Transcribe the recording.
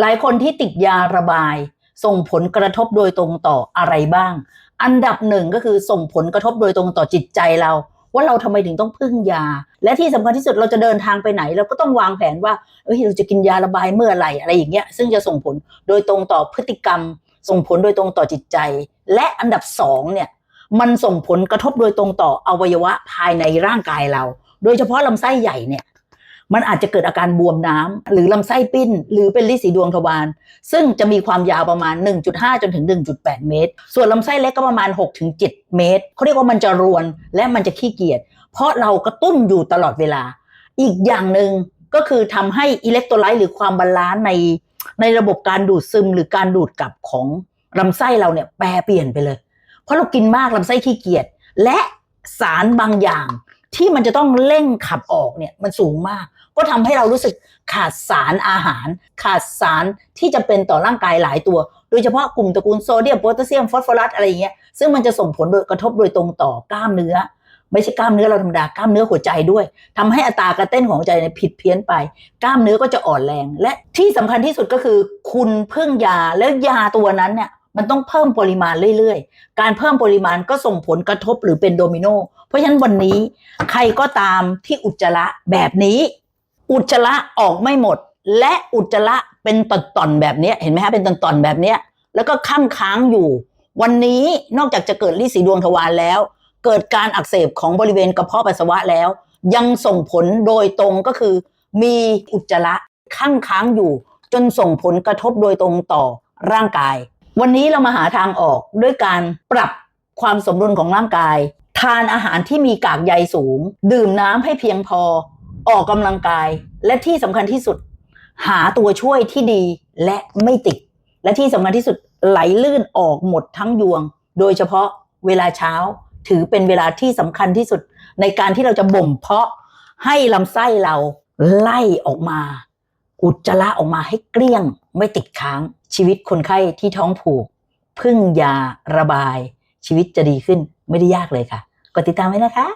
หลายคนที่ติดยาระบาย ส่งผลกระทบโดยตรงต่ออะไรบ้าง อันดับหนึ่งก็คือส่งผลกระทบโดยตรงต่อจิตใจเรา ว่าเราทำไมถึงต้องพึ่งยา และที่สำคัญที่สุดเราจะเดินทางไปไหน เราก็ต้องวางแผนว่าเอ้ยเราจะกินยาระบายเมื่อไหร่อะไรอย่างเงี้ยซึ่งจะส่งผลโดยตรงต่อพฤติกรรม ส่งผลโดยตรงต่อจิตใจ และอันดับสองเนี่ยมันส่งผลกระทบโดยตรงต่ออวัยวะภายในร่างกายเรา โดยเฉพาะลำไส้ใหญ่เนี่ย มันอาจจะเกิดอาการบวมน้ำหรือลำไส้ปิ้น หรือเป็นลิสีดวงทวารซึ่งจะมีความยาวประมาณ 1.5 จนถึง 1.8 เมตร ส่วนลำไส้เล็กก็ประมาณ 6-7 เมตรเขาเรียกว่ามันจะรวนและมันจะขี้เกียจเพราะเรากระตุ้นอยู่ตลอดเวลา อีกอย่างหนึ่งก็คือทำให้อิเล็กโทรไลต์หรือความบาลานซ์ในในระบบการดูดซึมหรือการดูดกลับของลำไส้เราเนี่ยแปรเปลี่ยนไปเลย เพราะเรากินมากลำไส้ขี้เกียจและสารบางอย่างที่มันจะต้องเร่งขับออกเนี่ยมันสูงมาก ก็ทำให้เรารู้สึกขาดสารอาหาร ขาดสารที่จะเป็นต่อร่างกายหลายตัว โดยเฉพาะกลุ่มตระกูลโซเดียมโพแทสเซียมฟอสฟอรัสอะไรอย่างเงี้ยซึ่งมันจะส่งผลโดยกระทบโดยตรงต่อกล้ามเนื้อ ไม่ใช่กล้ามเนื้อเราธรรมดากล้ามเนื้อหัวใจด้วยทำให้อัตราการเต้นของหัวใจเนี่ยผิดเพี้ยนไป กล้ามเนื้อก็จะอ่อนแรง และที่สำคัญที่สุดก็คือ คุณเพึ่งยาแล้วยาตัวนั้นเนี่ยมันต้องเพิ่มปริมาณเรื่อยๆ การเพิ่มปริมาณก็ส่งผลกระทบหรือเป็นโดมิโน เพราะฉะนั้นวันนี้ใครก็ตามที่อุจจาระแบบนี้ อุจจาระออกไม่หมด และอุจจาระเป็นตอนๆแบบนี้เห็นไหมฮะเป็นตอนๆแบบนี้แล้วก็ค้างค้างอยู่ วันนี้นอกจากจะเกิดลิสีดวงทวารแล้ว เกิดการอักเสบของบริเวณกระเพาะปัสสาวะแล้ว ยังส่งผลโดยตรงก็คือ มีอุจจาระค้างค้างอยู่ จนส่งผลกระทบโดยตรงต่อร่างกาย วันนี้เรามาหาทางออกด้วยการปรับความสมดุลของร่างกาย ทานอาหารที่มีกากใยสูง ดื่มน้ำให้เพียงพอ ออกกำลังกายและที่สำคัญที่สุด หาตัวช่วยที่ดีและไม่ติด และที่สำคัญที่สุดไหลลื่นออกหมดทั้งยวง โดยเฉพาะเวลาเช้าถือเป็นเวลาที่สำคัญที่สุด ในการที่เราจะบ่มเพาะให้ลำไส้เราไล่ออกมา อุจจาระออกมาให้เกลี้ยง ไม่ติดค้างชีวิตคนไข้ที่ท้องผูก พึ่งยาระบาย ชีวิตจะดีขึ้นไม่ได้ยากเลยค่ะ กดติดตามไว้นะคะ